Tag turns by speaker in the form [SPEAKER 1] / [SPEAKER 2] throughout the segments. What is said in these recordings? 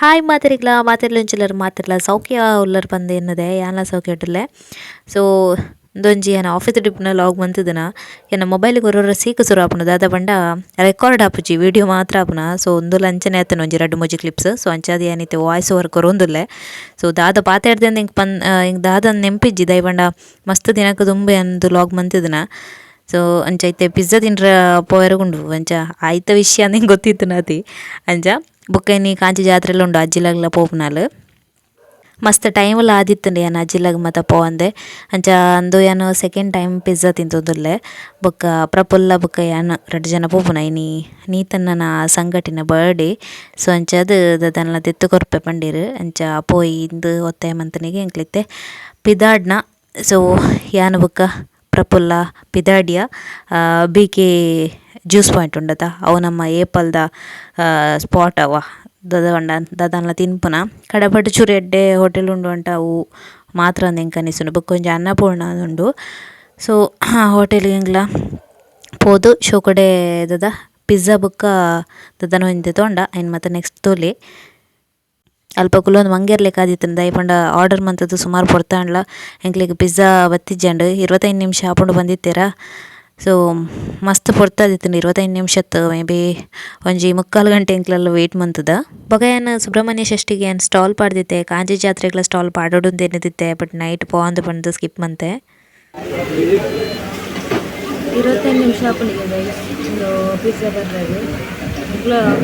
[SPEAKER 1] Hi ಮಾತಿರಿಗ್ಲ ಮಾತಿರ್ಲುಂಚಿಲರ್ ಮಾತಿರ್ಲ ಸೌಖ್ಯ huller ಬಂದು ಎನ್ನದೆ ಯಾನ್ಲ ಸೌಖ್ಯ ಇಟ್ಟಲೆ ಸೊ ಉಂದೊಂಜಿ ಏನ ಆಫೀಸ್ ಡಿಪ್ನ ಲಾಗ್ ಮಂತುದಿನ ಏನ ಮೊಬೈಲ್ಗೆ ಒರೊರ ಸೀಕ್ ಸುರು ಆಪುಂಡು ದಾದ ಪಂಡ ರೆಕಾರ್ಡ್ ಆಪುಜಿ ವಿಡಿಯೋ ಮಾತ್ರ ಆಪುನ ಸೊ ಉಂದುಲ ಅಂಚನೆ ಆತನ ಒಂಜಿ ರಡ್ಡ್ ಮೂಜಿ ಕ್ಲಿಪ್ಸ್ ಸೊ ಅಂಚಾದ ಏನೈತೆ ವಾಯ್ಸ್ ಓವರ್ ಕೊರೊಂದುಲ್ಲೆ ಸೊ ದಾದ ಪಾತೆರ್ದಿಂದ ಹಿಂಗೆ ಪನ್ ಹಿಂಗೆ ದಾದ ನೆಂಪಿಜ್ಜಿ, ದೈ ಪಂಡ ಮಸ್ತ್ ದಿನಕ್ ತುಂಬೆ ಅಂದು ಲಾಗ್ ಬಂತದನ. ಸೊ ಅಂಚ ಐತೆ, ಪಿಜ್ಜಾ ತಿನ್ರ ಪೋಯರಗುಂಡು ಅಂಚ. ಆಯ್ತ ವಿಷಯ ಅಂದ್ ಗೊತ್ತಿತ್ತು ನಾತಿ ಅಂಚ. ಬೊಕ್ಕ ಕಾಂಚಿ ಜಾತ್ರೆಲ್ಲ ಉಂಡು ಅಜ್ಜಿಲಗ್ಲ ಪೋಪುನಾಲ್ ಮಸ್ತ್ ಟೈಮ್ಲ ಆದಿತ್ತುಂಡು ಯಾನ್ ಅಜ್ಜಿಲಗ್ ಮಾತ ಪೋವಂದೆ ಅಂಚ ಅಂದು ಯಾನ್ ಸೆಕೆಂಡ್ ಟೈಮ್ ಪಿಜ್ಜಾ ತಿಂತೊಂದುಲ್ಲೆ. ಬೊಕ್ಕ ಪ್ರಪುಲ್ಲ ಬೊಕ್ಕ ಯಾನ್ ರಡ್ಡ್ ಜನ ಪೋಪುನ ಐನಿ ನೀತನ್ನನ ಸಂಘಟಿನ ಬರ್ಡೇ ಸೊ ಅಂಚಾದ್ ದಾದನ್ಲ ದೆತ್ತು ಕೊರ್ಪೆ ಪಂಡೀರ್. ಅಂಚ ಪೋಯಿ ಇಂದ್ ಒತ್ತಾಯ ಮಂತನಿಗೆ ಎಂಕ್ಲಿತ್ತೆ ಪಿದಾಡ್ನ. ಸೊ ಯಾನ್ ಬೊಕ್ಕ ಪ್ರಪುಲ್ಲ ಪಿದಾಡಿಯ. ಬಿ ಕೆ ಜ್ಯೂಸ್ ಪಾಯಿಂಟ್ ಉಂಡತ ಅವು ನಮ್ಮ ಏಪಲ್ದ ಸ್ಪಾಟ್ ಅವ. ದದ ಪಂಡ ತಿನ್ಪುನ. ಕಡಪಟ್ಟು ಚೂರು ಎಡ್ಡೆ ಹೋಟೆಲ್ ಉಂಡು ಅಂಟ ಅವು ಮಾತ್ರ ಎಂಕ್ ಅನ್ನಿಸ್ದುಂಡು ಬೊಕ ಒಂಜಿ ಅನ್ನಪೂರ್ಣ ಉಂಡು. ಸೊ ಆ ಹೋಟೆಲ್ ಎಂಕ್ಲ ಪೋದು, ಶೋಕುಡೆ ದದ. ಪಿಜ್ಜಾ ಬುಕ್ಕ ದದನ ಒಂತೆ ತೊಂಡ. ಐನ್ ಮಾತ ನೆಕ್ಸ್ಟ್ ತೋಲಿ. ಅಲ್ಪ ಕುಲ್ಲೊಂದು ಮಂಗೆರ್ಲೆಗ್ ಆದಿತ್ತಂಡ ದಾಯೆ ಪಂಡ ಆರ್ಡರ್ ಮಂತದ್ದು ಸುಮಾರು ಪೊರ್ತಾಂಡ್ಲ ಎಂಕ್ಲೆಗ್ ಪಿಜ್ಜಾ ಬತ್ತಿಜ್ಜಂಡು. ಇರುವತ್ತೈದು ನಿಮಿಷ ಆಪುಂಡು ಬಂದಿತ್ತೆರ. ಸೊ ಮಸ್ತ್ ಪೊರ್ತಾದಿತ್ತುಂಡು ಇರುವತ್ತೈದು ನಿಮಿಷತ್ ಮೇ ಬಿ ಒಂಜಿ ಮುಕ್ಕಾಲು ಗಂಟೆ ಎಂಕ್ಲೆಲ್ಲ ವೇಟ್ ಮಂತದ. ಬೊಕ ಯಾನ್ ಸುಬ್ರಹ್ಮಣ್ಯ ಷಷ್ಠಿಗೆ ಏನು ಸ್ಟಾಲ್ ಪಾಡ್ದಿತ್ತೆ? ಕಾಂಜಿ ಜಾತ್ರೆಗಳ ಸ್ಟಾಲ್ ಪಾಡೋದೊಂದು ಏನಿದ್ದೆ ಬಟ್ ನೈಟ್ ಪೋಂದು ಬಂದು ಸ್ಕಿಪ್ ಮಂತೆ.
[SPEAKER 2] ಇರುವತ್ತೈದು ನಿಮಿಷ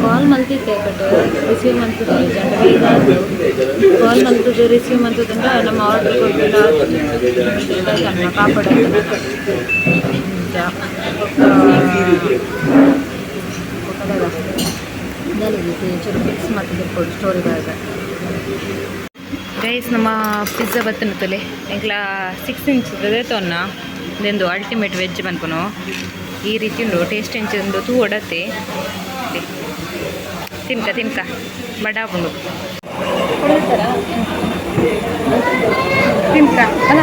[SPEAKER 2] ಕಾಲ್ ಮಲ್ತಿತ್ತೆ ಬಟ್ ರಿಸೀವ್ ಆಯ್ತು ಕಾಲ್ ಮಲ್ತದ್ದು ರಿಸೀವ್ ನಮ್ಮ ಆರ್ಡರ್ ನಮ್ಮ ಕಾಪಾಡ ಚೂರು ಫಿಕ್ಸ್ ಮಾಡ್ತಿದ್ದೆ ಗೈಸ್ ನಮ್ಮ ಪಿಜ್ಜಾ ಬತ್ತನ ತಲೆ. ಎಂಕ್ಲ ಸಿಕ್ಸ್ ಇಂಚ್ ತೊನ್ನ ಇದೊಂದು ಅಲ್ಟಿಮೇಟ್ ವೆಜ್ ಬಂದ್ಕೊನು. ಈ ರೀತಿ ಉಂಡು ಟೇಸ್ಟ್ ಇಂಚ್ ಒಂದು ತೂ ಒಡತ್ತೆ. ತಿನ್ಕ ತಿನ್ಕ. ಬಡ ಉಂಡು. ತಿನ್ಕ, ಅಲ್ಲ.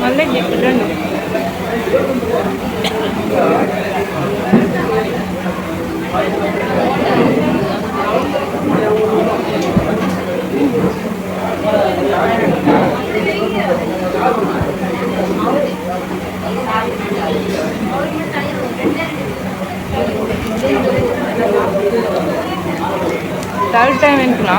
[SPEAKER 2] நல்ல டிஃப்ரெண்ட் தேர்ட் டைம் இருக்குண்ணா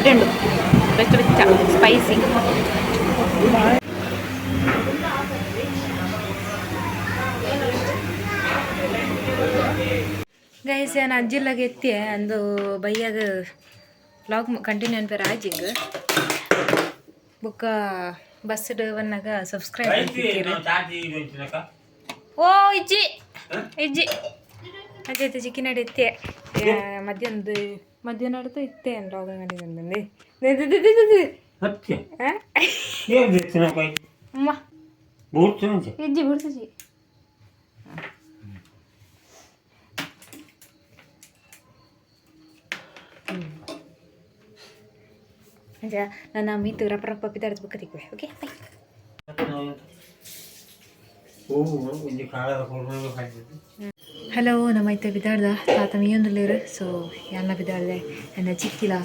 [SPEAKER 2] ರಿಟಂಡು ಬೆಚ್ಚ ಬೆಚ್ಚ ಸ್ಪೈಸಿ ಗೈಸ್ ಏನು ಅಜ್ಜಿಲ್ಲಾಗ ಅಂದು ಬೈಯಾಗ ಬ್ಲಾಗ್ ಕಂಟಿನ್ಯೂ ಅನ್ಬೇರ ಅಜ್ಜಿಗೆ ಬುಕ್ಕ ಬಸ್ ಸಬ್ಸ್ಕ್ರೈಬ್ ಓ ಇಜ್ಜಿ ಇಜ್ಜಿ. ಅಜ್ಜಿ ಚಿಕ್ಕಿ ನಡೆಯುತ್ತೆ ಮಧ್ಯಾಹ್ನದ
[SPEAKER 3] మధ్యాహ్నంతో
[SPEAKER 2] ఇస్తే
[SPEAKER 3] రోగం కనిపిందండి
[SPEAKER 2] ఇజ్జి
[SPEAKER 3] గుర్తుంది
[SPEAKER 2] aja nah nami itu rapper apa kita harus berketik gue oke bye
[SPEAKER 3] oh ini kalah aku mau
[SPEAKER 2] hello ನಮ್ಮ ಐತೆ ಬಿದ್ದಾಡ್ದ ತಾತ ಮೀಯೊಂದುಲ್ಲೇರು ಸೊ ಯಾನ ಬಿದ್ದಾಡ್ದೆ ನನ್ನ ಚಿಕ್ಕಿಲ್ಲ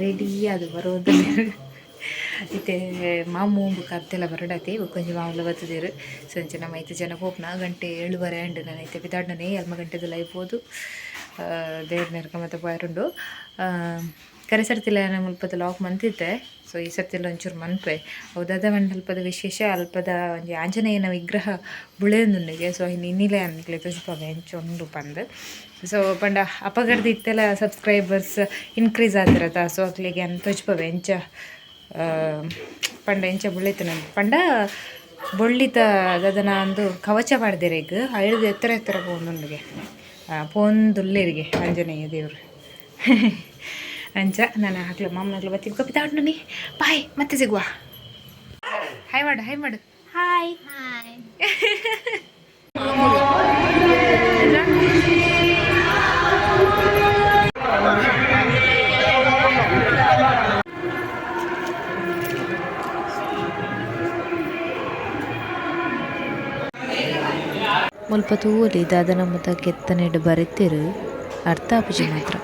[SPEAKER 2] ರೆಡಿ ಅದು ಬರೋದು. ಇತ್ತೆ, ಮಾಮು ಬುಕ್ ಅತ್ತೆಲ್ಲ ಬರಡತಿ. ಕೊಂಚ ಮಾಮೂಲ ಬರ್ತದೇರು ಸೊ ಅಂಚೆ ನಮ್ಮ ಐತೆ ಜನ ಹೋಗ್ನ ಗಂಟೆ ಏಳುವರೆ ಅಂಡ್ ನಾನು ಐತೆ ಬಿದ್ದಾಡ್ನೇ ಎಲ್ಮ ಗಂಟೆದಲ್ಲ ಇರ್ಬೋದು ದೇವ್ರ ನೆರ್ಕ ಮತ್ತು ಪೋಯರುಂಡು ಕರೆ ನಂಗೆ ಮುಲ್ಪದ ಲಾಕ್ ಮಂತಿದ್ದೆ. ಸೊ ಈ ಸರ್ತಿಲ್ಲ ಒಂಚೂರು ಮನ್ಪೆ ಹೌದಾದ ಒಂದು ಅಲ್ಪದ ವಿಶೇಷ, ಅಲ್ಪದ ಒಂದು ಆಂಜನೇಯನ ವಿಗ್ರಹ ಬುಳೆಯೊಂದುಂಡಿಗೆ ಸೊ ಇನ್ನು ಇನ್ನಿಲೆ ಅನ್ಕ್ಲೆ ತುಜ್ಪವೆ ಎಂಚೊಂದು ಪಂದ್. ಸೊ ಪಂಡ ಅಪಗಡ್ದು ಇತ್ತೆಲ್ಲ ಸಬ್ಸ್ಕ್ರೈಬರ್ಸ್ ಇನ್ಕ್ರೀಸ್ ಆಗ್ತಿರತ್ತ ಸೊ ಅಕ್ಲಿಗೆ ಅಂತ ತುಜ್ಪವೆ ಎಂಚ ಪಂಡ ಎಂಚ ಬುಳ್ಳಿತನ ಪಂಡ ಬೊಳ್ಳಿತ ಅದನ್ನ ಒಂದು ಕವಚ ಮಾಡ್ದಿರೇಗ ಐದು ಎತ್ತರ ಎತ್ತರ ಪೋಂದುಂಡಿಗೆ ಪೋಂದುಲ್ಲೇರಿಗೆ ಆಂಜನೇಯ ದೇವರು. ಅಂಚ ನಾನು ಆಗ್ಲು ಮಾಮನಾಗ್ಲು ಬತ್ತಿ ಕಪಿತಾ ನೋಡಿ ಬಾಯ್ ಮತ್ತೆ ಸಿಗುವ. ಹಾಯ್ ಮಾಡು ಹಾಯ್ ಮಾಡು.
[SPEAKER 4] ಹಾಯ್ ಹಾಯ್
[SPEAKER 2] ಮುಲ್ಪ ತೂಲಿ ದಾದನ ಮುತ ಕೆತ್ತನೆಡ್ ಬರೆತಿರು. ಅರ್ಥ ಅಪಜಿ ಮಾತ್ರ.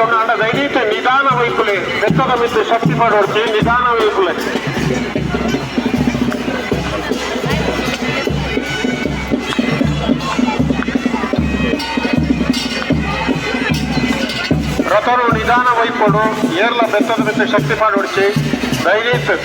[SPEAKER 5] ಮಾತ್ರ ಅವಕಾಶ ಉಂಟು ದಯವಿಟ್ಟು ನಿಧಾನ ವೈಕುಲೆ ಬೆತ್ತದ ಮಿದ್ದು ಶಕ್ತಿ ಪಡೋರ್ಚಿ ನಿಧಾನ ವೈಪಡು ಏರ್ಲ ಬೆತ್ತದ ಮಿದ್ದು ಶಕ್ತಿ ಪಾಡೋಡ್ಚಿ ದಯವಿಟ್ಟು